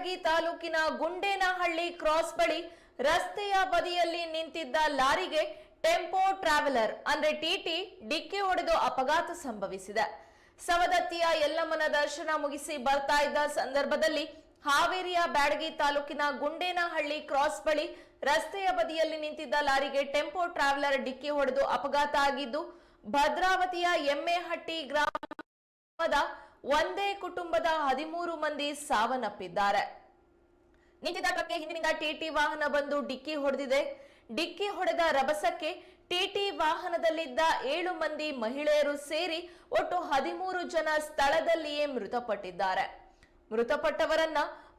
ಬ್ಯಾಡಗಿ ತಾಲೂಕಿನ ಗುಂಡೇನಹಳ್ಳಿ ಕ್ರಾಸ್ ಬಳಿ ರಸ್ತೆಯ ಬದಿಯಲ್ಲಿ ನಿಂತಿದ್ದ ಲಾರಿಗೆ ಟೆಂಪೋ ಟ್ರಾವೆಲರ್, ಅಂದ್ರೆ ಟಿಟಿ ಡಿಕ್ಕಿ ಹೊಡೆದು ಅಪಘಾತ ಸಂಭವಿಸಿದೆ. ಸವದತ್ತಿಯ ಯಲ್ಲಮ್ಮನ ದರ್ಶನ ಮುಗಿಸಿ ಬರ್ತಾ ಇದ್ದ ಸಂದರ್ಭದಲ್ಲಿ ಹಾವೇರಿಯ ಬ್ಯಾಡಗಿ ತಾಲೂಕಿನ ಗುಂಡೇನಹಳ್ಳಿ ಕ್ರಾಸ್ ಬಳಿ ರಸ್ತೆಯ ಬದಿಯಲ್ಲಿ ನಿಂತಿದ್ದ ಲಾರಿಗೆ ಟೆಂಪೋ ಟ್ರಾವೆಲರ್ ಡಿಕ್ಕಿ ಹೊಡೆದು ಅಪಘಾತ ಆಗಿದ್ದು, ಭದ್ರಾವತಿಯ ಎಮ್ಮೆಹಟ್ಟಿ ಗ್ರಾಮದ ಒಂದೇ ಕುಟುಂಬದ ಹದಿಮೂರು ಮಂದಿ ಸಾವನ್ನಪ್ಪಿದ್ದಾರೆ. ನಿಂತಿದ್ದ ಹಿಂದಿನಿಂದ ಟಿಟಿ ವಾಹನ ಬಂದು ಡಿಕ್ಕಿ ಹೊಡೆದಿದೆ. ಡಿಕ್ಕಿ ಹೊಡೆದ ರಭಸಕ್ಕೆ ಟಿಟಿ ವಾಹನದಲ್ಲಿದ್ದ ಏಳು ಮಂದಿ ಮಹಿಳೆಯರು ಸೇರಿ ಒಟ್ಟು ಹದಿಮೂರು ಜನ ಸ್ಥಳದಲ್ಲಿಯೇ ಮೃತಪಟ್ಟಿದ್ದಾರೆ. ಮೃತಪಟ್ಟವರನ್ನ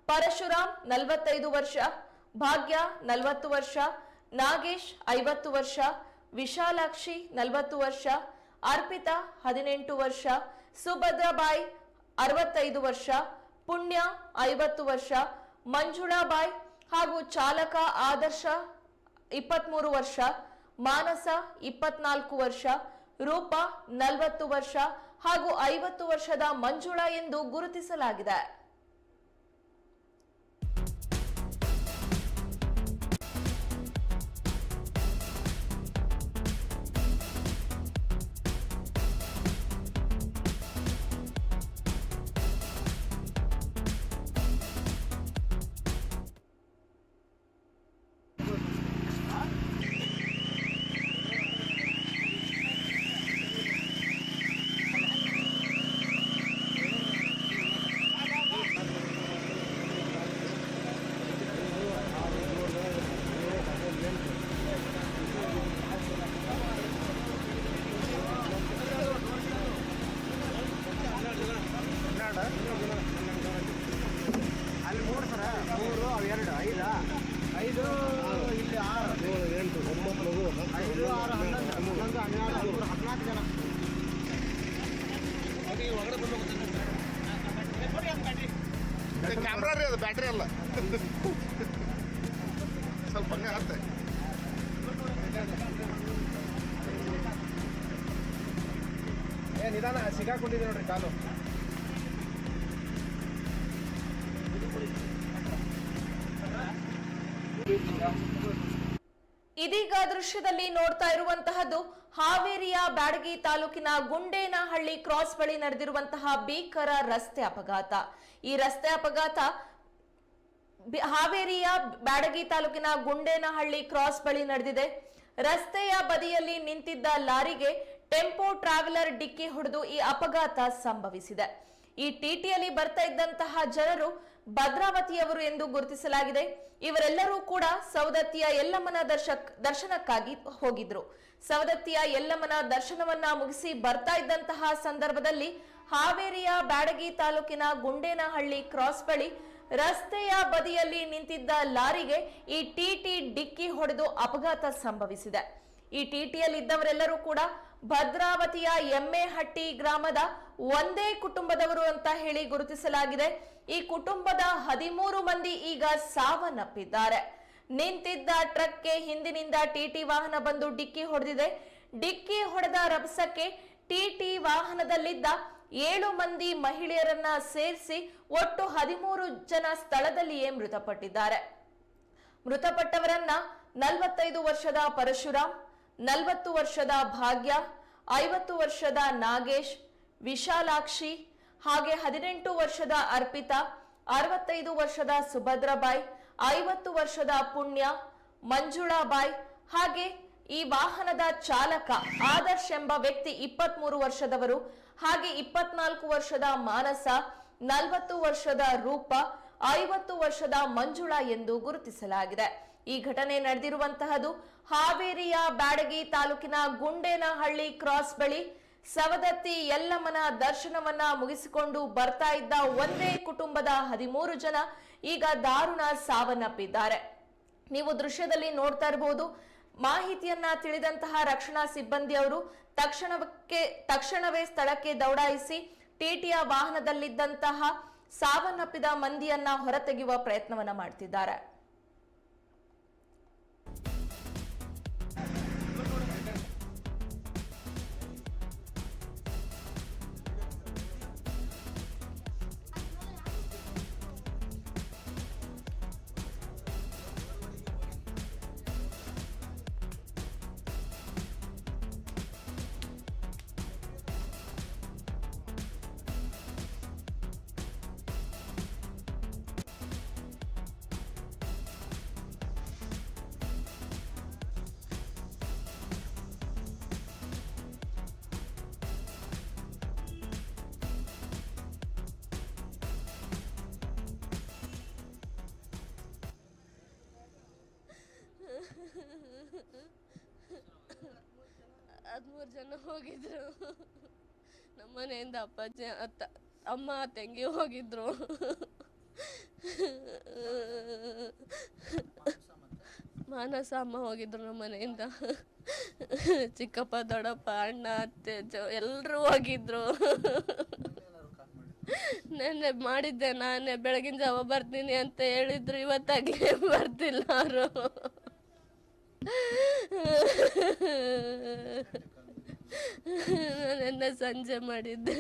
ಪರಶುರಾಮ್ ನಲವತ್ತೈದು ವರ್ಷ, ಭಾಗ್ಯ ನಲವತ್ತು ವರ್ಷ, ನಾಗೇಶ್ ಐವತ್ತು ವರ್ಷ, ವಿಶಾಲಾಕ್ಷಿ ನಲವತ್ತು ವರ್ಷ, ಅರ್ಪಿತಾ ಹದಿನೆಂಟು ವರ್ಷ ಸುಭದ್ರಬಾಯಿ ಅರವತ್ತೈದು ವರ್ಷ, ಪುಣ್ಯ ಐವತ್ತು ವರ್ಷ, ಮಂಜುಳಾಬಾಯಿ ಹಾಗೂ ಚಾಲಕ ಆದರ್ಶ ಇಪ್ಪತ್ಮೂರು ವರ್ಷ, ಮಾನಸ ಇಪ್ಪತ್ನಾಲ್ಕು ವರ್ಷ, ರೂಪ ನಲವತ್ತು ವರ್ಷ ಹಾಗೂ ಐವತ್ತು ವರ್ಷದ ಮಂಜುಳಾ ಎಂದು ಗುರುತಿಸಲಾಗಿದೆ. ಬ್ಯಾಟ್ರಿ ಅಲ್ಲ. ಸ್ವಲ್ಪ ಹಂಗೆ ಆಗುತ್ತೆ ಏ ನಿಧಾನ ಸಿಗಾಕೊಂಡಿದೆ ನೋಡ್ರಿ ಕಾಲು. ಇದೀಗ ದೃಶ್ಯದಲ್ಲಿ ನೋಡ್ತಾ ಇರುವಂತಹದ್ದು ಹಾವೇರಿಯ ಬ್ಯಾಡಗಿ ತಾಲೂಕಿನ ಗುಂಡೇನಹಳ್ಳಿ ಕ್ರಾಸ್ ಬಳಿ ನಡೆದಿರುವಂತಹ ಭೀಕರ ರಸ್ತೆ ಅಪಘಾತ. ಈ ರಸ್ತೆ ಅಪಘಾತ ಹಾವೇರಿಯ ಬ್ಯಾಡಗಿ ತಾಲೂಕಿನ ಗುಂಡೇನಹಳ್ಳಿ ಕ್ರಾಸ್ ಬಳಿ ನಡೆದಿದೆ. ರಸ್ತೆಯ ಬದಿಯಲ್ಲಿ ನಿಂತಿದ್ದ ಲಾರಿಗೆ ಟೆಂಪೋ ಟ್ರಾವೆಲರ್ ಡಿಕ್ಕಿ ಹೊಡೆದು ಈ ಅಪಘಾತ ಸಂಭವಿಸಿದೆ. ಈ ಟಿಟಿಯಲ್ಲಿ ಬರ್ತಾ ಇದ್ದಂತಹ ಜನರು ಭದ್ರಾವತಿಯವರು ಎಂದು ಗುರುತಿಸಲಾಗಿದೆ. ಇವರೆಲ್ಲರೂ ಕೂಡ ಸವದತ್ತಿಯ ಯಲ್ಲಮ್ಮನ ದರ್ಶಕ್ ದರ್ಶನಕ್ಕಾಗಿ ಹೋಗಿದ್ರು. ಸವದತ್ತಿಯ ಯಲ್ಲಮ್ಮನ ದರ್ಶನವನ್ನ ಮುಗಿಸಿ ಬರ್ತಾ ಇದ್ದಂತಹ ಸಂದರ್ಭದಲ್ಲಿ ಹಾವೇರಿಯ ಬ್ಯಾಡಗಿ ತಾಲೂಕಿನ ಗುಂಡೇನಹಳ್ಳಿ ಕ್ರಾಸ್ ಬಳಿ ರಸ್ತೆಯ ಬದಿಯಲ್ಲಿ ನಿಂತಿದ್ದ ಲಾರಿಗೆ ಈ ಟಿಟಿ ಡಿಕ್ಕಿ ಹೊಡೆದು ಅಪಘಾತ ಸಂಭವಿಸಿದೆ. ಈ ಟಿಟಿಯಲ್ಲಿ ಇದ್ದವರೆಲ್ಲರೂ ಕೂಡ ಭದ್ರಾವತಿಯ ಎಮ್ಮೆಹಟ್ಟಿ ಗ್ರಾಮದ ಒಂದೇ ಕುಟುಂಬದವರು ಅಂತ ಹೇಳಿ ಗುರುತಿಸಲಾಗಿದೆ. ಈ ಕುಟುಂಬದ ಹದಿಮೂರು ಮಂದಿ ಈಗ ಸಾವನ್ನಪ್ಪಿದ್ದಾರೆ. ನಿಂತಿದ್ದ ಟ್ರಕ್ಗೆ ಹಿಂದಿನಿಂದ ಟಿಟಿ ವಾಹನ ಬಂದು ಡಿಕ್ಕಿ ಹೊಡೆದಿದೆ. ಡಿಕ್ಕಿ ಹೊಡೆದ ರಭಸಕ್ಕೆ ಟಿಟಿ ವಾಹನದಲ್ಲಿದ್ದ ಏಳು ಮಂದಿ ಮಹಿಳೆಯರನ್ನ ಸೇರಿಸಿ ಒಟ್ಟು ಹದಿಮೂರು ಜನ ಸ್ಥಳದಲ್ಲಿಯೇ ಮೃತಪಟ್ಟಿದ್ದಾರೆ. ಮೃತಪಟ್ಟವರನ್ನ ನಲವತ್ತೈದು ವರ್ಷದ ಪರಶುರಾಮ್, ನಲವತ್ತು ವರ್ಷದ ಭಾಗ್ಯ, ಐವತ್ತು ವರ್ಷದ ನಾಗೇಶ್, ವಿಶಾಲಾಕ್ಷಿ ಹಾಗೆ ಹದಿನೆಂಟು ವರ್ಷದ ಅರ್ಪಿತಾ, ಅರವತ್ತೈದು ವರ್ಷದ ಸುಭದ್ರಬಾಯ್, ಐವತ್ತು ವರ್ಷದ ಪುಣ್ಯ, ಮಂಜುಳಾಬಾಯ್ ಹಾಗೆ ಈ ವಾಹನದ ಚಾಲಕ ಆದರ್ಶ್ ಎಂಬ ವ್ಯಕ್ತಿ ಇಪ್ಪತ್ಮೂರು ವರ್ಷದವರು, ಹಾಗೆ ಇಪ್ಪತ್ನಾಲ್ಕು ವರ್ಷದ ಮಾನಸ, ನಲವತ್ತು ವರ್ಷದ ರೂಪ, ಐವತ್ತು ವರ್ಷದ ಮಂಜುಳಾ ಎಂದು ಗುರುತಿಸಲಾಗಿದೆ. ಈ ಘಟನೆ ನಡೆದಿರುವಂತಹದು ಹಾವೇರಿಯ ಬ್ಯಾಡಗಿ ತಾಲೂಕಿನ ಗುಂಡೇನಹಳ್ಳಿ ಕ್ರಾಸ್ ಬಳಿ ಸವದತ್ತಿ ಯಲ್ಲಮ್ಮನ ದರ್ಶನವನ್ನ ಮುಗಿಸಿಕೊಂಡು ಬರ್ತಾ ಇದ್ದ ಒಂದೇ ಕುಟುಂಬದ ಹದಿಮೂರು ಜನ ಈಗ ದಾರುಣ ಸಾವನ್ನಪ್ಪಿದ್ದಾರೆ. ನೀವು ದೃಶ್ಯದಲ್ಲಿ ನೋಡ್ತಾ ಇರಬಹುದು ಮಾಹಿತಿಯನ್ನ ತಿಳಿದಂತಹ ರಕ್ಷಣಾ ಸಿಬ್ಬಂದಿ ಅವರು ತಕ್ಷಣಕ್ಕೆ, ತಕ್ಷಣವೇ ಸ್ಥಳಕ್ಕೆ ದೌಡಾಯಿಸಿ ಟಿಟಿಯ ವಾಹನದಲ್ಲಿದ್ದಂತಹ ಸಾವನ್ನಪ್ಪಿದ ಮಂದಿಯನ್ನ ಹೊರತೆಗೆಯುವ ಪ್ರಯತ್ನವನ್ನ ಮಾಡ್ತಿದ್ದಾರೆ. ಹದಿಮೂರು ಜನ ಹೋಗಿದ್ರು. ನಮ್ಮ ಮನೆಯಿಂದ ಅಪ್ಪಾಜಿ, ಅತ್ತ, ಅಮ್ಮ, ತಂಗಿ ಹೋಗಿದ್ರು. ಮಾನಸ ಅಮ್ಮ ಹೋಗಿದ್ರು ನಮ್ಮ ಮನೆಯಿಂದ. ಚಿಕ್ಕಪ್ಪ, ದೊಡ್ಡಪ್ಪ, ಅಣ್ಣ, ಅತ್ತೆ ಎಲ್ಲರೂ ಹೋಗಿದ್ರು. ನೆನ್ನೆ ಮಾಡಿದ್ದೆ ನಾನೇ, ಬೆಳಗಿನ ಜಾವ ಬರ್ತೀನಿ ಅಂತ ಹೇಳಿದ್ರು, ಇವತ್ತಾಗಲೇ ಬರ್ತಿಲ್ಲ ಅವರು. ನೆನ್ನೆ ಸಂಜೆ ಮಾಡಿದ್ದೆ.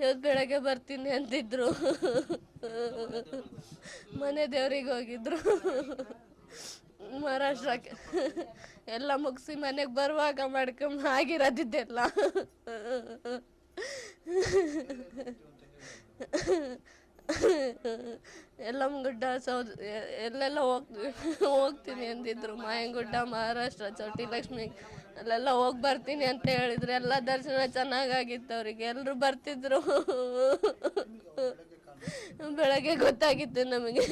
ಇವತ್ತು ಬೆಳಗ್ಗೆ ಬರ್ತೀನಿ ಅಂತಿದ್ರು. ಮನೆ ದೇವ್ರಿಗೆ ಹೋಗಿದ್ರು. ಮಹಾರಾಷ್ಟ್ರಕ್ಕೆ. ಎಲ್ಲ ಮುಗಿಸಿ ಮನೆಗೆ ಬರುವಾಗ ಮಾಡ್ಕೊಂಡು ಆಗಿರೋದಿದ್ದೆಲ್ಲ. ಎಲ್ಲಮ್ಮಗುಡ್ಡ ಸೌದ್ ಎಲ್ಲೆಲ್ಲ ಹೋಗ್ ಹೋಗ್ತೀನಿ ಅಂದಿದ್ರು. ಮಾಯಂಗುಡ್ಡ ಮಹಾರಾಷ್ಟ್ರ ಚೌಟಿ ಲಕ್ಷ್ಮಿ ಅಲ್ಲೆಲ್ಲ ಹೋಗಿ ಬರ್ತೀನಿ ಅಂತ ಹೇಳಿದ್ರು. ಎಲ್ಲ ದರ್ಶನ ಚೆನ್ನಾಗಾಗಿತ್ತು ಅವರಿಗೆ. ಎಲ್ಲರೂ ಬರ್ತಿದ್ರು. ಬೆಳಗ್ಗೆ ಗೊತ್ತಾಗಿತ್ತು ನಮಗೆ.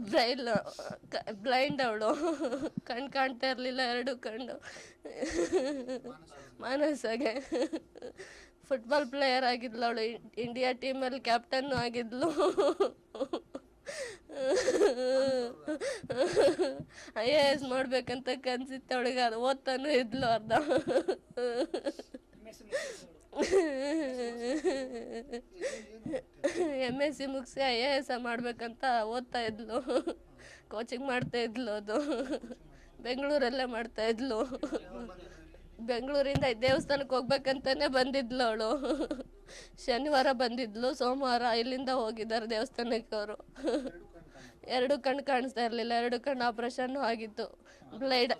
ಬ್ರೈಲ್ ಬ್ಲೈಂಡ್ ಅವಳು. ಕಣ್ ಕಾಣ್ತಾ ಇರಲಿಲ್ಲ ಎರಡು ಕಣ್ಣು. ಮಾನಸಗೆ. ಫುಟ್ಬಾಲ್ ಪ್ಲೇಯರ್ ಆಗಿದ್ಲು ಅವಳು. ಇಂಡಿಯಾ ಟೀಮಲ್ಲಿ ಕ್ಯಾಪ್ಟನ್ನು ಆಗಿದ್ಲು. ಐ ಎ ಎಸ್ ಮಾಡ್ಬೇಕಂತ ಕನ್ಸಿತ್ತು ಅವಳಿಗೆ. ಅದು ಓದ್ತಾನು ಇದ್ಲು ಅರ್ಧ. ಎಂ ಎಸ್ ಸಿ ಮುಗಿಸಿ ಐ ಎ ಎಸ್ ಮಾಡಬೇಕಂತ ಓದ್ತಾ ಇದ್ಲು. ಕೋಚಿಂಗ್ ಮಾಡ್ತಾ ಇದ್ಲು ಅದು. ಬೆಂಗಳೂರಲ್ಲೇ ಮಾಡ್ತಾ ಇದ್ಲು. ಬೆಂಗಳೂರಿಂದ ದೇವಸ್ಥಾನಕ್ಕೆ ಹೋಗ್ಬೇಕಂತಾನೆ ಬಂದಿದ್ಲು ಅವಳು. ಶನಿವಾರ ಬಂದಿದ್ಲು, ಸೋಮವಾರ ಇಲ್ಲಿಂದ ಹೋಗಿದ್ದಾರೆ ದೇವಸ್ಥಾನಕ್ಕೆ ಅವರು. ಎರಡು ಕಣ್ಣು ಕಾಣಿಸ್ತಾ ಇರಲಿಲ್ಲ, ಎರಡು ಕಣ್ಣು ಆಪ್ರೇಷನ್ ಆಗಿತ್ತು. ಬ್ಲೈಡ್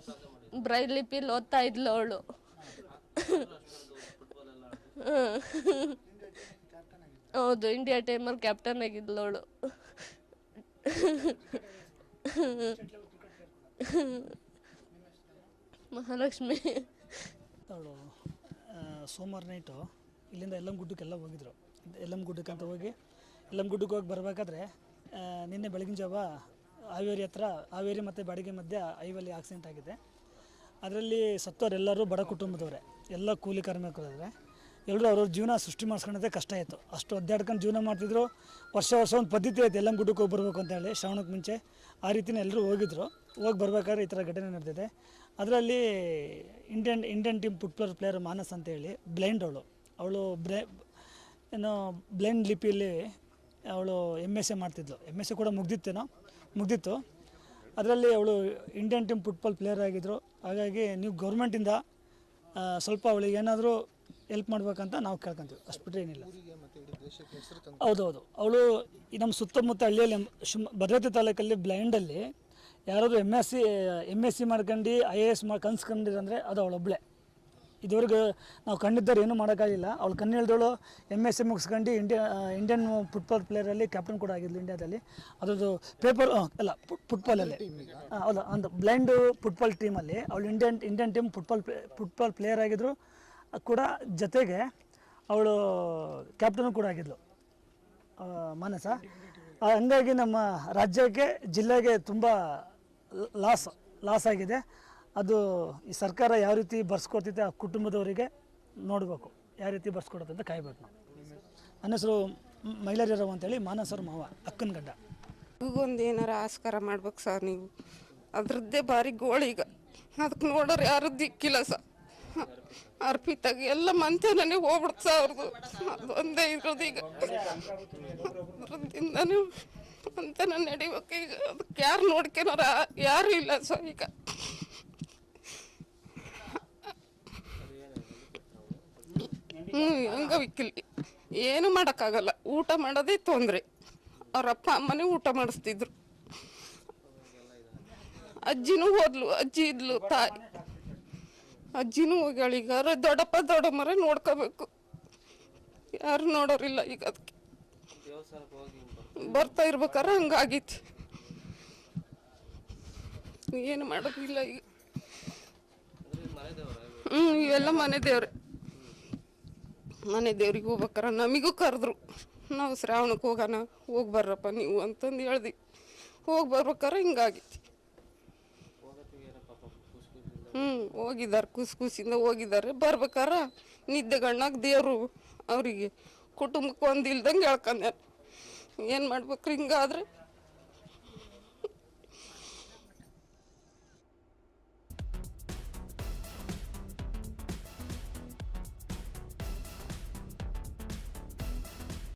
ಬ್ರೈಲ್ ಲಿಪಿಲಿ ಓದ್ತಾ ಇದ್ಲು ಅವಳು. ಹೌದು ಇಂಡಿಯಾ ಟೈಮಲ್ಲಿ ಕ್ಯಾಪ್ಟನ್ ಆಗಿದ್ಲು ಅವಳು. ಮಹಾಲಕ್ಷ್ಮಿ. ಅವಳು ಸೋಮವಾರ ನೈಟು ಇಲ್ಲಿಂದ ಎಲ್ಲಮ್ ಗುಡ್ಡಕ್ಕೆಲ್ಲ ಹೋಗಿದ್ರು. ಎಲ್ಲಮ್ ಗುಡ್ಡಕ್ಕೆ ಅಂತ ಹೋಗಿ ಎಲ್ಲಮ್ ಗುಡ್ಡಕ್ಕೆ ಹೋಗಿ ಬರಬೇಕಾದ್ರೆ ನಿನ್ನೆ ಬೆಳಗಿನ ಜಾವ ಹಾವೇರಿ ಹತ್ರ, ಹಾವೇರಿ ಮತ್ತು ಬಾಡಿಗೆ ಮಧ್ಯೆ ಐವಲ್ಲಿ ಆಕ್ಸಿಡೆಂಟ್ ಆಗಿದೆ. ಅದರಲ್ಲಿ ಸತ್ತವರೆಲ್ಲರೂ ಬಡ ಕುಟುಂಬದವರೇ. ಎಲ್ಲ ಕೂಲಿ ಕಾರ್ಮಿಕರಿದ್ದಾರೆ ಎಲ್ಲರೂ ಅವ್ರವ್ರ ಜೀವನ ಸೃಷ್ಟಿ ಮಾಡ್ಸ್ಕೊಳ್ಳೋದೇ ಕಷ್ಟ ಆಯಿತು. ಅಷ್ಟು ಒದ್ದಾಡ್ಕೊಂಡು ಜೀವನ ಮಾಡ್ತಿದ್ರು. ವರ್ಷ ವರ್ಷ ಒಂದು ಪದ್ಧತಿ ಆಯಿತು ಎಲ್ಲ ಗುಡ್ಡಕ್ಕೆ ಹೋಗಿ ಬರಬೇಕು ಅಂತ ಹೇಳಿ, ಶ್ರಾವಣಕ್ಕೆ ಮುಂಚೆ ಆ ರೀತಿನೇ ಎಲ್ಲರೂ ಹೋಗಿದ್ರು. ಹೋಗಿ ಬರ್ಬೇಕಾದ್ರೆ ಈ ಥರ ಘಟನೆ ನಡೆದಿದೆ. ಅದರಲ್ಲಿ Indian Indian team football player Manas ಅಂತ ಹೇಳಿ ಬ್ಲೈಂಡ್ ಅವಳು. ಅವಳು ಬ್ಲೈ ಏನೋ ಬ್ಲೈಂಡ್ ಲಿಪಿಯಲ್ಲಿ ಅವಳು ಎಂ ಎಸ್ ಎ ಮಾಡ್ತಿದ್ಲು. ಎಂ ಎಸ್ ಎ ಕೂಡ ಮುಗ್ದಿತ್ತೇನೋ, ಮುಗ್ದಿತ್ತು. ಅದರಲ್ಲಿ ಅವಳು ಇಂಡಿಯನ್ ಟೀಮ್ ಫುಟ್ಬಾಲ್ ಪ್ಲೇಯರ್ ಆಗಿದ್ದರು ಹಾಗಾಗಿ ನೀವು ಗೌರ್ಮೆಂಟಿಂದ ಸ್ವಲ್ಪ ಅವಳಿಗೆ ಏನಾದರೂ ಹೆಲ್ಪ್ ಮಾಡ್ಬೇಕಂತ ನಾವು ಕೇಳ್ಕೊಂತೀವಿ. ಅಷ್ಟು ಬಿಟ್ಟರೆ ಏನಿಲ್ಲ. ಹೌದೌದು. ಅವಳು ನಮ್ಮ ಸುತ್ತಮುತ್ತ ಹಳ್ಳಿಯಲ್ಲಿ ಶಿಮ್ ಭದ್ರತೆ ತಾಲೂಕಲ್ಲಿ ಬ್ಲೈಂಡಲ್ಲಿ ಯಾರಾದರೂ M S C M S C ಮಾಡ್ಕೊಂಡು ಐ ಎ ಎಸ್ ಮಾಡಿ ಕನ್ಸ್ಕೊಂಡಿರಂದರೆ ಅದು ಅವಳೊಬ್ಬಳೆ ಇದುವರೆಗೂ ನಾವು ಕಂಡಿದ್ದರೆ ಏನೂ ಮಾಡೋಕ್ಕಾಗಿಲ್ಲ ಅವಳು ಕಣ್ಣು ಹೇಳ್ದವಳು ಎಂ ಎಸ್ ಸಿ ಮುಗಿಸ್ಕೊಂಡು ಇಂಡಿಯಾ ಇಂಡಿಯನ್ ಫುಟ್ಬಾಲ್ ಪ್ಲೇಯರಲ್ಲಿ ಕ್ಯಾಪ್ಟನ್ ಕೂಡ ಆಗಿದ್ಲು ಇಂಡಿಯಾದಲ್ಲಿ ಅದರದ್ದು ಪೇಪರ್ ಅಲ್ಲ ಫುಟ್ಬಾಲಲ್ಲಿ ಹೌದಾ ಒಂದು ಬ್ಲೈಂಡು ಫುಟ್ಬಾಲ್ ಟೀಮಲ್ಲಿ ಅವಳು Indian Indian team football football player ಆಗಿದ್ರು ಕೂಡ ಜೊತೆಗೆ ಅವಳು ಕ್ಯಾಪ್ಟನ್ ಕೂಡ ಆಗಿದ್ಲು. ಮಾನಸ. ಹಂಗಾಗಿ ನಮ್ಮ ರಾಜ್ಯಕ್ಕೆ, ಜಿಲ್ಲೆಗೆ ತುಂಬ ಲಾಸ್ ಲಾಸ್ ಆಗಿದೆ. ಅದು ಈ ಸರ್ಕಾರ ಯಾವ ರೀತಿ ಬರ್ಸ್ಕೊಡ್ತೈತೆ ಆ ಕುಟುಂಬದವರಿಗೆ ನೋಡಬೇಕು. ಯಾವ ರೀತಿ ಬರ್ಸ್ಕೊಡುತ್ತೆ ಅಂತ ಕಾಯ್ಬೇಕು ನಾವು. ನನ್ನ ಹೆಸರು ಮೈಲಾರಿರಾವ್ ಅಂತೇಳಿ, ಮಾನಸರ ಮಾವ ಅಕ್ಕನ ಗಡ್ಡ ಒಂದು ಏನಾರ ಆಸ್ಕಾರ ಮಾಡ್ಬೇಕು ಸರ್ ನೀವು. ಅದ್ರದ್ದೇ ಭಾರಿ ಗೋಳೀಗ ಅದಕ್ಕೆ ನೋಡೋರು ಯಾರು ದಿಕ್ಕಿಲ್ಲ ಸರ್. ಅರ್ಪಿತಾಗ ಎಲ್ಲ ಮಂತ್ಯಾನೇ ಹೋಗ್ಬಿಡ್ತು ಅವ್ರದ್ದು ಒಂದೇ ಇರೋದು ಈಗ. ಅದ್ರದಿಂದನೇ ಮಂತನ ನಡಿಬೇಕು ಈಗ. ಅದಕ್ಕೆ ಯಾರು ನೋಡ್ಕೊಳೋರ ಯಾರು ಇಲ್ಲ ಸೊ ಈಗ. ಹ್ಞೂ ಹಂಗ ಅಂಗವಿಕಲಿ ಏನು ಮಾಡೋಕ್ಕಾಗಲ್ಲ. ಊಟ ಮಾಡೋದೇ ತೊಂದರೆ. ಅವ್ರ ಅಪ್ಪ ಅಮ್ಮನೇ ಊಟ ಮಾಡಿಸ್ತಿದ್ರು. ಅಜ್ಜಿನೂ ಹೋದ್ಲು. ಅಜ್ಜಿ ಇದ್ಲು, ತಾಯಿ. ಅಜ್ಜಿನೂ ಹೋಗ್ಯಾಳ ಈಗ ಅವ್ರ ದೊಡ್ಡಪ್ಪ ದೊಡ್ಡಮ್ಮರೇ ನೋಡ್ಕೋಬೇಕು. ಯಾರು ನೋಡೋರಿಲ್ಲ ಈಗ ಅದಕ್ಕೆ ಬರ್ತಾ ಇರ್ಬೇಕಾರೆ ಹಂಗಾಗಿತ್ತು ಏನು ಮಾಡೋದಿಲ್ಲ ಈಗ. ಹ್ಞೂ ಇವೆಲ್ಲ ಮನೆ ದೇವ್ರೆ. ಮನೆ ದೇವ್ರಿಗೆ ಹೋಗ್ಬೇಕಾರ ನಮಗೂ ಕರೆದ್ರು. ನಾವು ಶ್ರಾವಣಕ್ಕೆ ಹೋಗೋಣ, ಹೋಗಿ ಬರ್ರಪ್ಪ ನೀವು ಅಂತಂದು ಹೇಳ್ದಿ. ಹೋಗಿ ಬರ್ಬೇಕಾರೆ ಹಿಂಗಾಗಿತ್ತು ಹ್ಞೂ ಹೋಗಿದ್ದಾರೆ ಖುಷಿ ಖುಷಿಯಿಂದ ಹೋಗಿದ್ದಾರೆ. ಬರ್ಬೇಕಾರ ನಿದ್ದೆ ಗಣ್ಣಾಗ ದೇವರು ಅವರಿಗೆ ಕುಟುಂಬಕ್ಕೆ ಒಂದು ಇಲ್ದಂಗೆ ಹೇಳ್ಕೊಂಡೆ ಏನು ಮಾಡ್ಬೇಕ್ರಿ ಹಿಂಗಾದ್ರೆ?